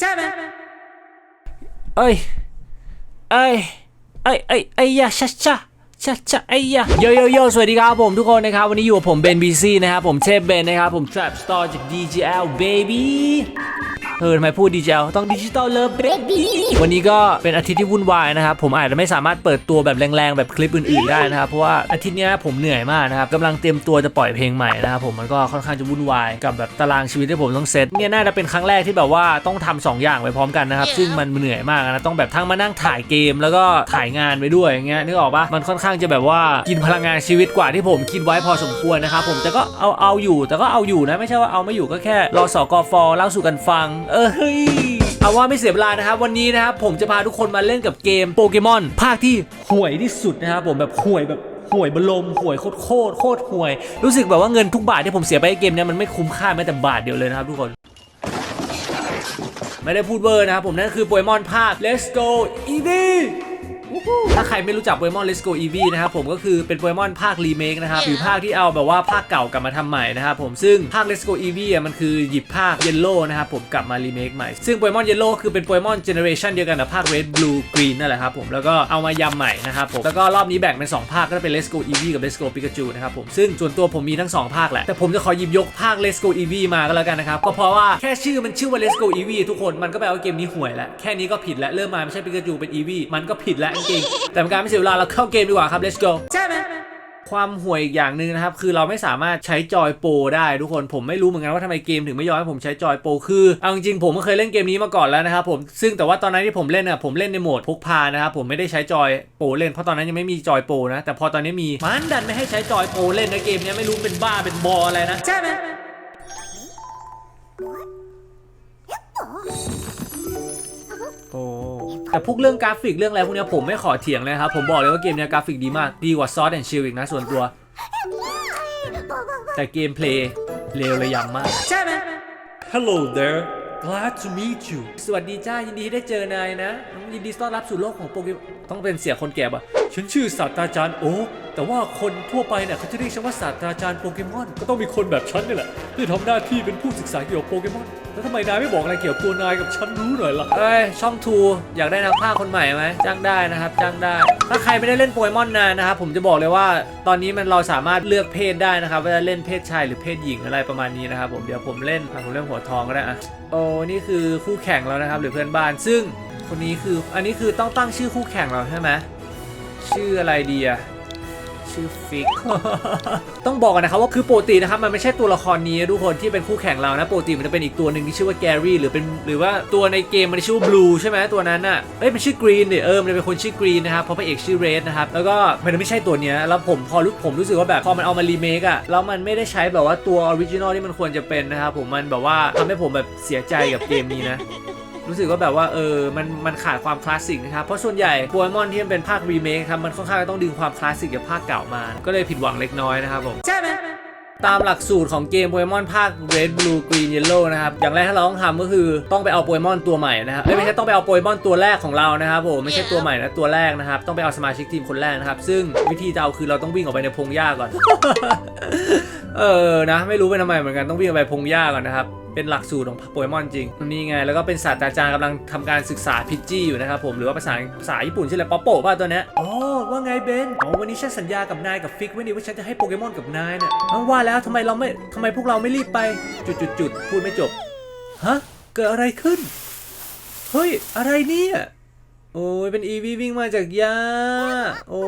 ใช่ไหมเอ้ยเอ้ยเอ้ยเอ้ยเอ้ยยาชะชะชะชะเอ้ยาโยโยโยสวัสดีครับผมทุกคนนะครับ วันนี้อยู่กับผมเบนบีซีนะครับ ผมเชฟเบนนะครับ ผม Trap Star จาก DGL Baby เออทำไมพูด DJL ต้องดิจิตอลเลิฟเบบี้วันนี้ก็เป็นอาทิตย์ที่วุ่นวายนะครับ ผมอาจจะไม่สามารถเปิดตัวแบบแรงๆ แบบคลิปอื่นๆได้นะครับ เพราะว่าอาทิตย์นี้ผมเหนื่อยมากนะครับกำลังเตรียมตัวจะปล่อยเพลงใหม่นะครับผมมันก็ค่อนข้างจะวุ่นวายกับแบบตารางชีวิตที่ผมต้องเซตเนี่ยน่าจะเป็นครั้งแรกที่แบบว่าต้องทำสองอย่างไปพร้อมกันนะครับซึ่งมันเหนื่อยมากนะต้องแบบทั้งมานั่งถ่ายเกม แล้วก็ถ่ายงานไปด้วยอย่างเงี้ยนึกออกปะมันค่อนข้างจะแบบว่ากินพลังงานชีวิตกว่าที่ผมคิดไว้พอสมควรนะครับผมแต่ก็เอาเอาอยู่แต่ก็เอาอยู่นะไม่ใช่ว่าเอาไม่อยู่ก็แค่รอสกฟเล่าสู่กันฟังเอ้ยเอาว่าไม่เสียเวลานะครับ วันนี้นะครับผมจะพาทุกคนมาเล่นกับเกมโปเกมอนภาคที่ห่วยที่สุดนะครับผมแบบห่วยแบบห่วยบลมห่วยโคตรโคตรโคตรห่วย รู้สึกแบบว่าเงินทุกบาทที่ผมเสียไปให้เกมเนี้ยมันไม่คุ้มค่าแม้แต่บาทเดียวเลยนะครับทุกคน ไม่ได้พูดเบอร์นะครับผมนั่นคือโปเกมอนภาค Let's Go Eevee ถ้าใครไม่รู้จักโปเกมอน Let's Go Eevee นะครับผมก็คือเป็นโปเกมอนภาครีเมคนะครับหรือภาคที่เอาแบบว่าภาคเก่ากลับมาทำใหม่นะครับผมซึ่งภาค Let's Go Eevee อะมันคือหยิบภาค Yellow นะครับผมกลับมารีเมคใหม่ ซึ่งโปเกมอน Yellow คือเป็นโปเกมอนเจเนอเรชันเดียวกันกับภาค Red Blue Green นั่นแหละครับผมแล้วก็เอามายำใหม่นะครับผมแล้วก็รอบนี้แบ่งเป็น 2 ภาคก็จะเป็น Let's Go Eevee กับ Let's Go Pikachu นะครับผมซึ่งส่วนตัวผมมีทั้ง 2 ภาคแหละแต่ผมจะขอหยิบยกภาค Let's Go Eevee มาก็แล้วกันนะครับก็เพราะว่าแค่ชื่อมันชื่อว่า Let's Go Eevee ทุกคนมันก็แปลว่าเกมนี้ห่วยแล้วแค่นี้ก็ผิดแล้วเริ่มมาไม่ใช่ Pikachu เป็น Eevee มันก็ผิดแล้วจริงๆ แต่เป็นการไม่เสียเวลาเราเข้าเกมดีกว่าครับ Let's go ใช่ไหมความห่วยอีกอย่างหนึ่งนะครับ คือเราไม่สามารถใช้จอยโปรได้ทุกคนผมไม่รู้เหมือนกันว่าทำไมเกมถึงไม่ยอมให้ผมใช้จอยโปรคือเอาจริงๆผมก็เคยเล่นเกมนี้มาก่อนแล้วนะครับผมซึ่งแต่ว่าตอนนั้นที่ผมเล่นอะผมเล่นในโหมดพกพานะครับผมไม่ได้ใช้จอยโปรเล่นเพราะตอนนั้นยังไม่มีจอยโปรนะแต่พอตอนนี้มีมันดันไม่ให้ใช้จอยโปรเล่นในะเกมเนี้ยไม่รู้เป็นบ้าเป็นบออะไรนะใช่ไหมโอ้ แต่พวกเรื่องกราฟิกเรื่องอะไรพวกเนี้ยผมไม่ขอเถียงเลยครับ ผมบอกเลยว่าเกมเนี้ยกราฟิกดีมาก ดีกว่าซอสแอนชิลอีกนะส่วนตัว แต่เกมเพลย์เลวระยำมาก ใช่ไหม Hello there. Glad to meet you. สวัสดีจ้ายินดีที่ได้เจอนายนะ ยินดีต้อนรับสู่โลกของโปเกมอนต้องเป็นเสียงคนแก่ปะ ฉันชื่อศาสตราจารย์โอ๊คแต่ว่าคนทั่วไปเนี่ยเขาจะเรียกฉันว่าศาสตราจารย์โปเกมอน ก็ต้องมีคนแบบฉันนี่แหละ ที่ทำหน้าที่เป็นผู้ศึกษาเกี่ยวกับโปเกมอน แล้วทำไมนายไม่บอกอะไรเกี่ยวกับตัวนายกับฉันรู้หน่อยล่ะ เอ้ยช่องทูอยากได้นักพาคนใหม่ไหมจ้างได้นะครับจ้างได้ ถ้าใครไม่ได้เล่นโปเกมอนนานนะครับผมจะบอกเลยว่าตอนนี้มันเราสามารถเลือกเพศได้นะครับว่าจะเล่นเพศชายหรือเพศหญิงอะไรประมาณนี้นะครับผมเดี๋ยวผมเล่นผมเล่นหัวทองก็ได้อะโอ้นี่คือคู่แข่งเรานะครับหรือเพื่อนบ้านซึ่งคนนี้คืออันนี้คือต้องตั้งชื่อคู่แข่งเราใช่ไหม ชื่ออะไรดีอะชื่อฟิก ต้องบอกกันนะครับว่าคือโปกตินะครับมันไม่ใช่ตัวละครนี้ทุกคนที่เป็นคู่แข่งเรานะโปกติมันจะเป็นอีกตัวหนึ่งที่ชื่อว่าแกรี่หรือเป็นหรือว่าตัวในเกมมันชื่อว่าบลูใช่ไหมตัวนั้นน่ะเอ้ยมันชื่อกรีนดิเออมันเป็นคนชื่อกรีนนะครับเพราะพระเอกชื่อเรดนะครับแล้วก็มันไม่ใช่ตัวเนี้ยแล้วผมพอรู้ผมรู้สึกว่าแบบพอมันเอามารีเมคอะแล้วมันไม่ได้ใช้แบบว่าตัวออริจินอลที่มันควรจะเป็นนะครับผมมันแบบว่าทำให้ผมแบบเสียใจกับเกมนี้นะ รู้สึกว่าแบบว่าเออมันมันขาดความคลาสสิกนะครับเพราะส่วนใหญ่โปเกมอนที่มันเป็นภาครีเมคครับมันค่อนข้างจะต้องดึงความคลาสสิกจากภาคเก่ามา ก็เลยผิดหวังเล็กน้อยนะครับผมใช่ไหมตามหลักสูตรของเกมโปเกมอนภาค Red Blue Green Yellow นะครับ อย่างแรกที่เราต้องทำก็คือต้องไปเอาโปเกมอนตัวใหม่นะครับเอ้ยไม่ใช่ต้องไปเอาโปเกมอนตัวแรกของเรานะครับผมไม่ใช่ตัวใหม่นะตัวแรกนะครับ ต้องไปเอาสมาชิกทีมคนแรกนะครับ ซึ่งวิธีจะเอาคือเราต้องวิ่งออกไปในพงหญ้าก่อน เออนะ ไม่รู้เป็นทำไมเหมือนกันต้องวิ่งไปพงหญ้าก่อนนะครับ เป็นหลักสูตรของโปเกมอนจริงนี่ไง แล้วก็เป็นศาสตราจารย์กำลังทำการศึกษาพิจี้อยู่นะครับผมหรือว่าภาษาภาษาญี่ปุ่นชื่ออะไรป๊อปโป้ป่ะตัวเนี้ยอ๋อว่าไงเบนอ๋อวันนี้ฉันสัญญากับนายกับฟิกไว้นี่ว่าฉันจะให้โปเกมอนกับนายเนี่ยว่าแล้วทำไมเราไม่ทำไมพวกเราไม่รีบไปจุดจุดจุดๆๆพูดไม่จบฮะเกิดอะไรขึ้นเฮ้ยอะไรเนี่ยโอ้ยเป็นอีวีวิ่งมาจากหญ้าโอ้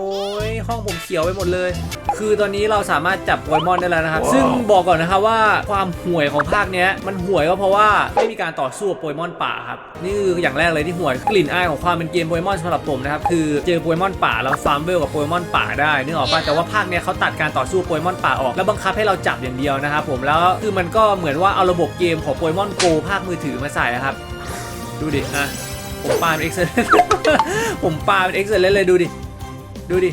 ยห้องผมเขียวไปหมดเลย คือตอนนี้เราสามารถจับโปเกมอนได้แล้วนะครับ ซึ่งบอกก่อนนะครับว่าความห่วยของภาคเนี้ยมันห่วยก็เพราะว่าไม่มีการต่อสู้กับโปเกมอนป่าครับนี่คืออย่างแรกเลยที่ห่วยกลิ่นอายของความเป็นเกมโปเกมอนสำหรับผมนะครับคือเจอโปเกมอนป่าแล้วฟาร์มเวลกับโปเกมอนป่าได้นึกออกป่ะแต่ว่าภาคเนี้ยเขาตัดการต่อสู้โปเกมอนป่าออกแล้วบังคับให้เราจับอย่างเดียวนะครับผมแล้วคือมันก็เหมือนว่าเอาระบบเกมของโปเกมอนโกภาคมือถือมาใส่อะครับ ดูดิอะผมปาเป็นเอ็กเซลผมปาเป็นเอ็กเซลเลยดูดิ ดูดิ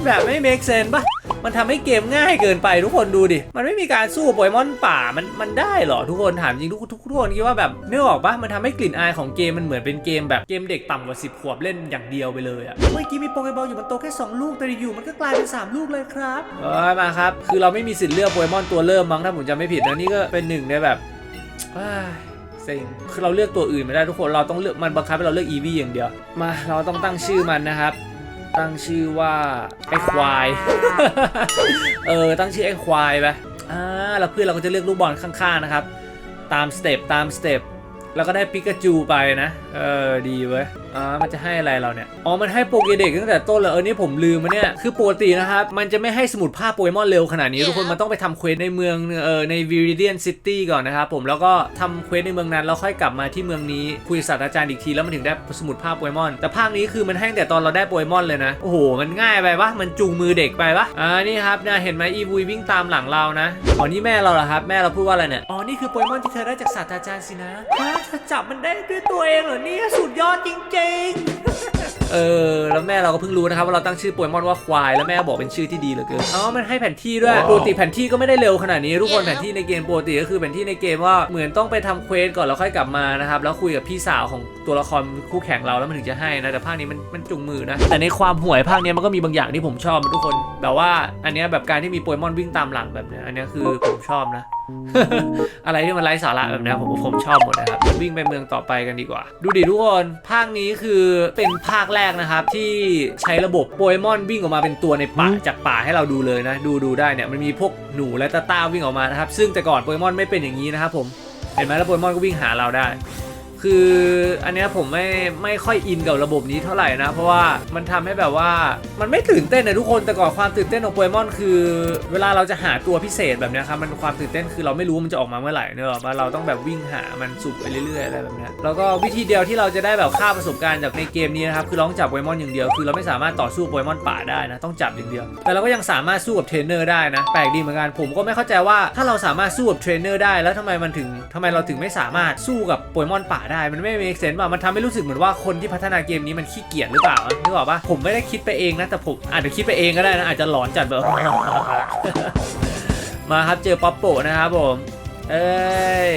มันแบบไม่ make sense ปะมันทำให้เกมง่ายเกินไปทุกคนดูดิ มันไม่มีการสู้โปเกมอนป่า มันมันได้เหรอทุกคนถามจริงทุกทุกทุกคนคิดว่าแบบนึกออกปะมันทำให้กลิ่นอายของเกมมันเหมือนเป็นเกมแบบเกมเด็กต่ำกว่า 10 ขวบเล่นอย่างเดียวไปเลยอะเมื่อกี้มีโปเกบอลอยู่บนโต๊ะแค่ 2 ลูกแต่อยู่มันก็กลายเป็น 3 ลูกเลยครับเออมาครับ คือเราไม่มีสิทธิ์เลือกโปเกมอนตัวเริ่มมั้งถ้าผมจำไม่ผิดนะนี่ก็เป็นหนึ่งในแบบอ้ายซ็งคือเราเลือกตัวอื่นไม่ได้ทุกคนเราต้องเลือกมันบังคับให้เราเลือกอีวีอย่างเดียวมาเราต้องตั้งชื่อมันนะครับ ตั้งชื่อว่าไอ้ควาย เออ ตั้งชื่อไอ้ควายไปอ่าแล้วเพื่อนเราก็จะเลือกลูกบอลข้างๆนะครับ ตามสเต็ปตามสเต็ปแล้วก็ได้ปิกาจูไปนะ เออ ดีเว้ย อ่ามันจะให้อะไรเราเนี่ย อ๋อ มันให้โปเกเด็กตั้งแต่ต้นเลยเออ นี่ผมลืมมาเนี่ย คือปกตินะครับ มันจะไม่ให้สมุดภาพโปเกมอนเร็วขนาดนี้ ทุกคน มันต้องไปทำเควสในเมือง เออ ในวิริเดียนซิตี้ก่อนนะครับผม แล้วก็ทำเควสในเมืองนั้น แล้วค่อยกลับมาที่เมืองนี้ คุยกับศาสตราจารย์อีกที แล้วมันถึงได้สมุดภาพโปเกมอน แต่ภาคนี้คือมันให้ตั้งแต่ตอนเราได้โปเกมอนเลยนะ โอ้โห มันง่ายไปปะมันจูงมือเด็กไปปะอ่า นี่ครับเนี่ยเห็นไหมอีวุยวิ่งตามหลังเรานะ อ๋อ นี่แม่เราเหรอครับ แม่เราพูดว่าอะไรเนี่ย อ๋อ นี่คือโปเกมอนที่เธอได้จากศาสตราจารย์สินะฮะเธอจับมันได้ด้วยตัวเองเหรอเนี่ยสุดยอดจริงๆ เออแล้วแม่เราก็เพิ่งรู้นะครับว่าเราตั้งชื่อโปเกมอนว่าควายแล้วแม่บอกเป็นชื่อที่ดีเหลือเกินอ๋อมันให้แผนที่ด้วยปกติแผนที่ก็ไม่ได้เร็วขนาดนี้ทุกคนแผนที่ในเกมปกติก็คือแผนที่ในเกมว่าเหมือนต้องไปทำเควสก่อนแล้วค่อยกลับมานะครับแล้วคุยกับพี่สาวของตัวละครคู่แข่งเราแล้วมันถึงจะให้นะแต่ภาคนี้มันมันจุงมือนะแต่ในความห่วยภาคเนี้ยมันก็มีบางอย่างที่ผมชอบนะทุกคน แบบว่าอันเนี้ยแบบการที่มีโปเกมอนวิ่งตามหลังแบบเนี้ยอันเนี้ยคือผมชอบนะอะไรที่มันไร้สาระแบบเนี้ยผมผมชอบหมดนะครับวิ่งไปเมืองต่อไปกันดีกว่า ดูดิทุกคนภาคนี้คือเป็นภาคแรกนะครับ ที่ใช้ระบบโปเกมอนวิ่งออกมาเป็นตัวในป่าจากป่าให้เราดูเลยนะ ดูดูได้เนี่ยมันมีพวกหนูและตาต้าวิ่งออกมานะครับซึ่งแต่ก่อนโปเกมอนไม่เป็นอย่างนี้นะครับผมเห็นไหมแล้วโปเกมอนก็วิ่งหาเราได้ คืออันเนี้ยผมไม่ไม่ค่อยอินกับระบบนี้เท่าไหร่นะ เพราะว่ามันทำให้แบบว่ามันไม่ตื่นเต้นนะทุกคนแต่ก่อนความตื่นเต้นของโปเกมอนคือ เวลาเราจะหาตัวพิเศษแบบนี้ครับมันความตื่นเต้นคือเราไม่รู้ว่ามันจะออกมาเมื่อไหร่เนอะว่าเราต้องแบบวิ่งหามันสุกไปเรื่อยๆอะไรแบบนี้แล้วก็วิธีเดียวที่เราจะได้แบบค่าประสบการณ์จากในเกมนี้นะครับคือร้องจับโปเกมอนอย่างเดียวคือเราไม่สามารถต่อสู้โปเกมอนป่าได้นะต้องจับอย่างเดียว แต่เราก็ยังสามารถสู้กับเทรนเนอร์ได้นะแปลกดีเหมือนกันผมก็ไม่เข้าใจว่าถ้าเราสามารถสู้กับเทรนเนอร์ได้แล้วทำไมมันถึงทำไมเราถึงไม่สามารถสู้กับโปเกมอนป่าได้มันไม่เมคเซนต์ป่ะมันทำให้รู้สึกเหมือนว่าคนที่พัฒนาเกมนี้มันขี้เกียจหรือเปล่านึกออกปะผมไม่ได้คิดไปเองนะแต่ผมอาจจะคิดไปเองก็ได้นะอาจจะหลอนจัดแบบมาครับเจอป๊อปโปนะครับผมเอ้ย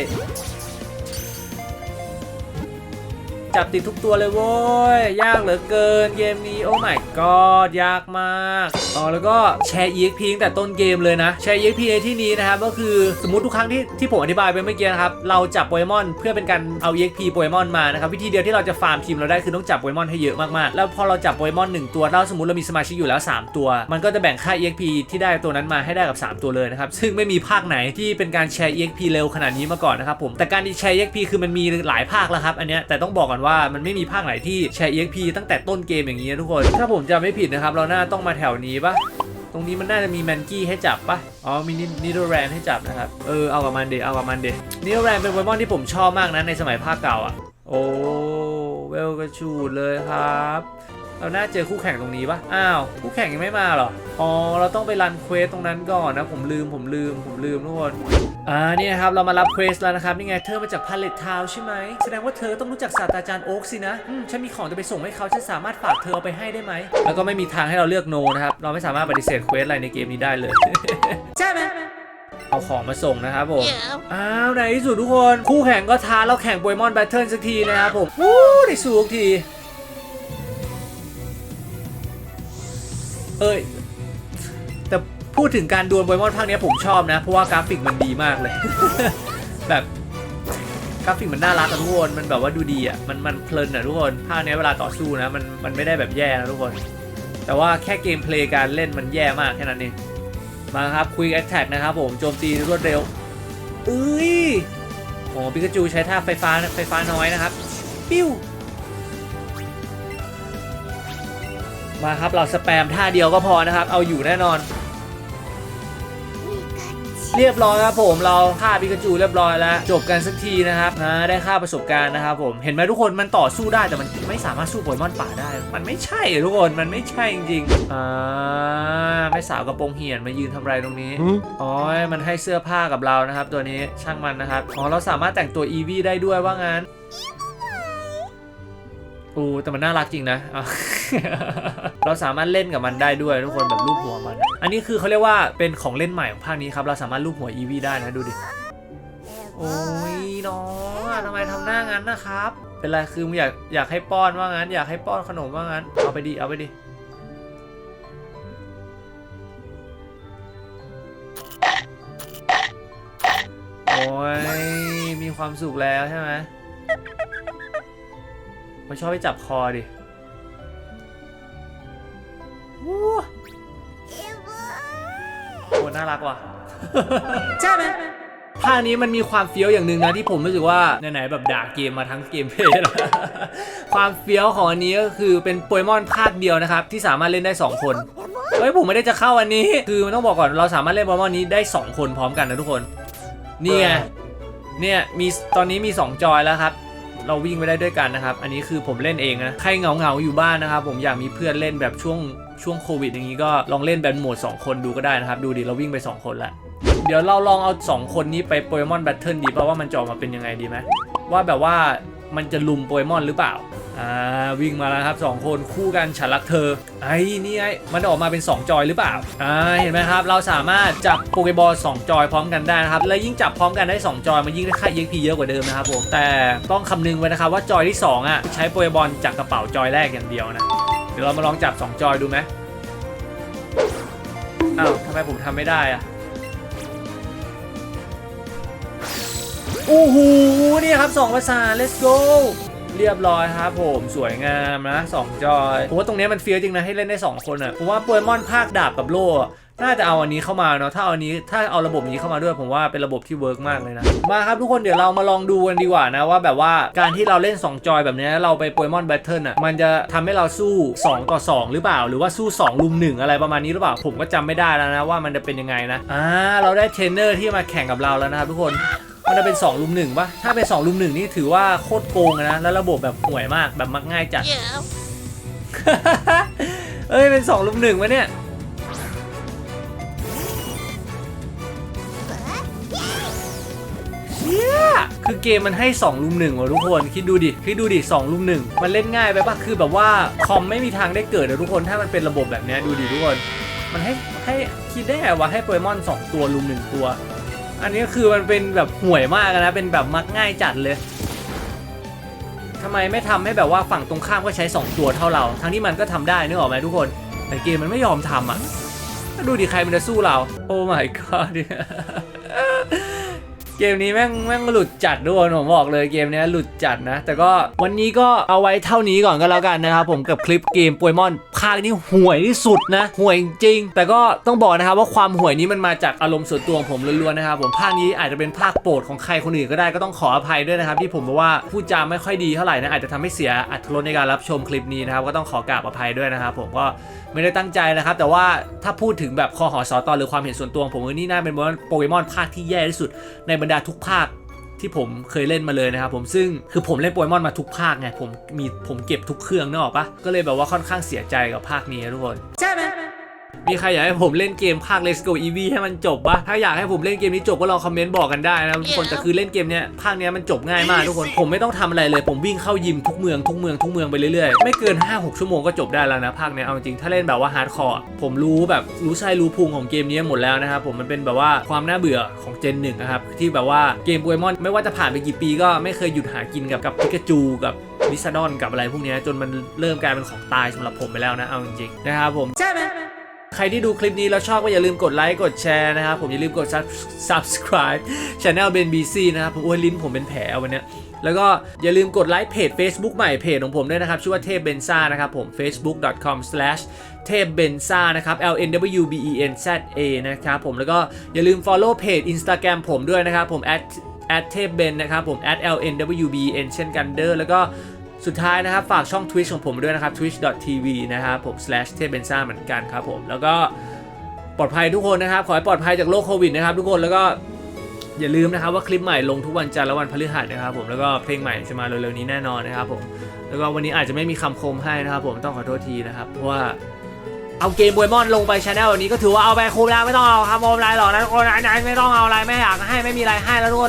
จับติดทุกตัวเลยโว้ย ยากเหลือเกินเกมนี้ โอ้ my god ยากมากอ๋อแล้วก็แชร์ EXP ตั้งแต่ต้นเกมเลยนะ แชร์ EXP ในที่นี้นะครับก็คือสมมติทุกครั้งที่ที่ผมอธิบายไปเมื่อกี้นะครับ เราจับโปเกมอนเพื่อเป็นการเอา EXP โปเกมอนมานะครับวิธีเดียวที่เราจะฟาร์มทีมเราได้คือต้องจับโปเกมอนให้เยอะมากๆ แล้วพอเราจับโปเกมอนหนึ่งตัวแล้วสมมติเรามีสมาชิกอยู่แล้ว 3 ตัว มันก็จะแบ่งค่า EXP ที่ได้ตัวนั้นมาให้ได้กับ 3 ตัวเลยนะครับซึ่งไม่มีภาคไหนที่เป็นการแชร์ EXP เร็วขนาดนี้มาก่อนนะครับผมแต่การที่แชร์ EXP คือมันมีหลายภาคแล้วครับอันเนี้ยแต่ต้องบอกก่อนว่ามันไม่มีภาคไหนที่แชร์ EXP ตั้งแต่ต้นเกมอย่างนี้นะทุกคน ถ้าผมจำไม่ผิดนะครับ เราหน้าต้องมาแถวนี้ปะตรงนี้มันน่าจะมีแมนกี้ให้จับปะอ๋อ มีนิโดแรนให้จับนะครับ เออ เอากับมันเดเอากับมันเดนิโดแรนเป็นโปเกมอนที่ผมชอบมากนะในสมัยภาคเก่าอะ โอ้ เวลกระชูดเลยครับ เราน่าเจอคู่แข่งตรงนี้ปะอ้าว คู่แข่งยังไม่มาเหรอ อ๋อ เราต้องไปรันเควสตรงนั้นก่อนนะ ผมลืม ผมลืม ผมลืมทุกคน อ่า นี่นะครับ เรามารับเควสแล้วนะครับ นี่ไง เธอมาจากพาเลตทาวใช่ไหม แสดงว่าเธอต้องรู้จักศาสตราจารย์โอ๊กสินะ อืม ฉันมีของจะไปส่งให้เขาฉันสามารถฝากเธอเอาไปให้ได้ไหม แล้วก็ไม่มีทางให้เราเลือกโนนะครับ เราไม่สามารถปฏิเสธเควสอะไรในเกมนี้ได้เลย ใช่ไหมเอาของมาส่งนะครับผม Yeah. อ้าวในที่สุดทุกคน คู่แข่งก็ท้าเราแข่งโปเกมอนแบทเทิลสักทีนะครับผมวู้ได้สู้สักที เอ้ยแต่พูดถึงการดวลโปเกมอนภาคนี้ผมชอบนะ เพราะว่ากราฟิกมันดีมากเลย แบบกราฟิกมันน่ารักทุกคน มันแบบว่าดูดีอะ มันมันเพลินอะทุกคน ภาคนี้เวลาต่อสู้นะ มันมันไม่ได้แบบแย่นะทุกคน แต่ว่าแค่เกมเพลย์การเล่นมันแย่มากแค่นั้นเอง มาครับคุยแอ t แทกนะครับผมโจมตีรวดเร็วเอ้ยโอ้ปิกาจูใช้ท่าไฟฟ้าไฟฟ้าน้อยนะครับ ปิ้ว มาครับเราสแปมท่าเดียวก็พอนะครับ เอาอยู่แน่นอน เรียบร้อยครับผมเราฆ่าปิกาจูเรียบร้อยแล้ว จบกันสักทีนะครับนะได้ค่าประสบการณ์นะครับผมเห็นไหมทุกคนมันต่อสู้ได้แต่มันไม่สามารถสู้โปเกมอนป่าได้ มันไม่ใช่ทุกคนมันไม่ใช่จริงๆอ่าแม่สาวกระโปรงเหี่ยนมายืนทำไรตรงนี้อ๋อมันให้เสื้อผ้ากับเรานะครับ ตัวนี้ช่างมันนะครับอ๋อเราสามารถแต่งตัว EV ได้ด้วยว่างั้นโอ้แต่มันน่ารักจริงนะอะ เราสามารถเล่นกับมันได้ด้วยทุกคนแบบรูปหัวมัน อันนี้คือเขาเรียกว่าเป็นของเล่นใหม่ของภาคนี้ครับเราสามารถรูปหัว EV ได้นะดูดิโอ้ยน้องทำไมทำหน้างั้นนะครับ เป็นไรคือมึงอยากอยากให้ป้อนว่างั้น อยากให้ป้อนขนมว่างั้น เอาไปดิเอาไปดิโอ้ยมีความสุขแล้วใช่ไหมมันชอบไปจับคอดิ โหน่ารักว่ะ ใช่ไหมภาคนี้มันมีความเฟี้ยวอย่างหนึ่งนะที่ผมรู้สึกว่าไหนๆแบบด่าเกมมาทั้งเกมเพลย์แล้วความเฟี้ยวของอันนี้ก็คือเป็นโปเกมอนภาคเดียวนะครับ ที่สามารถเล่นได้ 2 คนเฮ้ยผมไม่ได้จะเข้าอันนี้ คือมันต้องบอกก่อนเราสามารถเล่นโปเกมอนนี้ได้ 2 คนพร้อมกันนะทุกคนนี่ไงเนี่ยมีตอนนี้มี 2 จอยแล้วครับเราวิ่งไปได้ด้วยกันนะครับ อันนี้คือผมเล่นเองนะ ใครเหงาเหงาๆอยู่บ้านนะครับ ผมอยากมีเพื่อนเล่นแบบช่วง ช่วงโควิดอย่างนี้ก็ลองเล่นแบบโหมด 2 คนดูก็ได้นะครับ ดูดิเราวิ่งไป 2 คนละ เดี๋ยวเราลองเอา 2 คนนี้ไปโปเกมอนแบทเทิลดีป่ะว่ามันจะออกมาเป็นยังไงดีไหมว่าแบบว่ามันจะลุมโปเกมอนหรือเปล่าอ่าวิ่งมาแล้วครับ 2 คนคู่กันฉันรักเธอไอ้นี่ไงมันออกมาเป็น 2 จอยหรือเปล่าอ่าเห็นไหมครับ เราสามารถจับโปเกบอล2จอยพร้อมกันได้นะครับ และยิ่งจับพร้อมกันได้ 2 จอย มันยิ่งได้ค่า EXP เยอะกว่าเดิมนะครับผมแต่ต้องคำนึงไว้นะครับว่าจอยที่ 2อะใช้โปเกบอลจากกระเป๋าจอยแรกอย่างเดียวนะ เดี๋ยวเรามาลองจับ2จอยดูไหมอ้าวทำไมผมทำไม่ได้อะโอ้โหนี่ครับ2ภาษา let's go เรียบร้อยครับผมสวยงามนะ2จอยผมว่าตรงนี้มันเฟี้ยวจริงนะให้เล่นได้ 2 คนอะผมว่าโปเกมอนภาคดาบกับโล่น่าจะเอาอันนี้เข้ามาเนาะถ้าเอาอันนี้ถ้าเอาระบบนี้เข้ามาด้วยผมว่าเป็นระบบที่เวิร์กมากเลยนะมาครับทุกคนเดี๋ยวเรามาลองดูกันดีกว่านะว่าแบบว่าการที่เราเล่น 2 จอยแบบนี้เราไปโปเกมอนแบทเทิลอะมันจะทำให้เราสู้ 2 ต่อ 2 หรือเปล่า หรือว่าสู้ 2 ลุม1อะไรประมาณนี้หรือเปล่าผมก็จำไม่ได้แล้วนะว่ามันจะเป็นยังไงนะอ่าเราได้เทรนเนอร์ที่มาแข่งกับเราแล้วนะครับทุกคน มันจะเป็น2ลุมหนึ่งปะถ้าเป็น2ลุมหนึ่งนี่ถือว่าโคตรโกงอะนะ แล้วระบบแบบห่วยมากแบบมักง่ายจัด เอ้ย เป็น2ลุมหนึ่งวะเนี่ยเชี่ย คือเกมมันให้2ลุมหนึ่งว่ะทุกคน คิดดูดิ คิดดูดิ2ลุมหนึ่งมันเล่นง่ายไปปะคือแบบว่าคอมไม่มีทางได้เกิดอะทุกคน ถ้ามันเป็นระบบแบบเนี้ยดูดิทุกคน มันให้ให้คิดได้ไงวะให้โปเกมอนสองตัวลุมหนึ่งตัว อันนี้คือมันเป็นแบบห่วยมากนะ เป็นแบบมักง่ายจัดเลยทำไมไม่ทำให้แบบว่าฝั่งตรงข้ามก็ใช้ 2 ตัวเท่าเรา ทั้งที่มันก็ทำได้นึกออกไหมทุกคน แต่เกมมันไม่ยอมทำอะ ดูดิใครมันจะสู้เรา โอ้ my god เนี่ยเก มนี้แม่งแม่งหลุดจัดด้วยผมบอกเลยเกมนี้หลุดจัดนะ แต่ก็วันนี้ก็เอาไว้เท่านี้ก่อนก็แล้วกันนะครับผมกับคลิปเกมโปเกมอนภาคนี้ห่วยที่สุดนะห่วยจริง แต่ก็ต้องบอกนะครับว่าความห่วยนี้มันมาจากอารมณ์ส่วนตัวของผมล้วนๆนะครับผมภาคนี้อาจจะเป็นภาคโปรดของใครคนอื่นก็ได้ก็ต้องขออภัยด้วยนะครับที่ผมบอกว่าพูดจาไม่ค่อยดีเท่าไหร่นะอาจจะทำให้เสียอรรถรสในการรับชมคลิปนี้นะครับก็ต้องขอกราบอภัยด้วยนะครับผมก็ไม่ได้ตั้งใจนะครับ แต่ว่าถ้าพูดถึงแบบคอหอสอตอหรือความเห็นส่วนตัวของผมนี่น่าเป็นโปเกมอนภาคที่แย่ที่สุดในบรรดาทุกภาคที่ผมเคยเล่นมาเลยนะครับผมซึ่งคือผมเล่นโปเกมอนมาทุกภาคไงผมมีผมเก็บทุกเครื่องนึกออกปะก็เลยแบบว่าค่อนข้างเสียใจกับภาคนี้ทุกคนใช่ไหม มีใครอยากให้ผมเล่นเกมภาค Let's Go EV ให้มันจบปะถ้าอยากให้ผมเล่นเกมนี้จบก็ลองคอมเมนต์บอกกันได้นะทุกคนแต่คือเล่นเกมเนี้ยภาคเนี้ยมันจบง่ายมากทุกคนผมไม่ต้องทำอะไรเลย ผมวิ่งเข้ายิมทุกเมืองทุกเมืองทุกเมืองไปเรื่อยๆไม่เกิน 5-6 ชั่วโมงก็จบได้แล้วนะภาคเนี้ยเอาจริงถ้าเล่นแบบว่าฮาร์ดคอร์ผมรู้แบบรู้ไส้รู้พุงของเกมนี้หมดแล้วนะครับผมมันเป็นแบบว่าความน่าเบื่อของเจนหนึ่งนะครับที่แบบว่าเกมโปเกมอนไม่ว่าจะผ่านไปกี่ปีก็ไม่เคยหยุดหากินกับกับปิกาจูกับลิซาดอนกับอะไรพวกเนี้ยจนมันเริ่มกลายเป็นของตายสำหรับผมไปแล้วนะเอาจริงๆนะครับผมใช่ไหม ใครที่ดูคลิปนี้แล้วชอบก็อย่าลืมกดไลค์กดแชร์นะครับ ผมอย่าลืมกด subscribe channel Ben BC นะครับผมโอ้ยลิ้นผมเป็นแผลวันนี้แล้วก็อย่าลืมกดไลค์เพจ Facebook ใหม่เพจของผมด้วยนะครับ ชื่อว่าเทพเบนซ่านะครับผม facebook.com slash เทพเบนซ่านะครับ L N W B E N Z A นะครับผมแล้วก็อย่าลืม follow เพจ Instagram ผมด้วยนะครับผม at at เทพเบนนะครับผม at L N W B E N เช่นกันเด้อแล้วก็ สุดท้ายนะครับ ฝากช่อง Twitch ของผมด้วยนะครับ twitch.tv นะครับผม slash เทพเบนซ่าเหมือนกันครับผมแล้วก็ปลอดภัยทุกคนนะครับ ขอให้ปลอดภัยจากโรคโควิดนะครับทุกคนแล้วก็อย่าลืมนะครับว่าคลิปใหม่ลงทุกวันจันทร์และวันพฤหัสนะครับผมแล้วก็เพลงใหม่จะมาเร็วๆนี้แน่นอนนะครับผมแล้วก็วันนี้อาจจะไม่มีคำคมให้นะครับผมต้องขอโทษทีนะครับเพราะว่าเอาเกมบวยมอนลงไปชาแนลวันนี้ก็ถือว่าเอาไปคุมแล้วไม่ต้องเอาคำคมอะไรหรอกนะทุกคนไหนๆไม่ต้องเอาอะไรไม่อยากให้ไม่มีอะไรให้แล้วทุกคน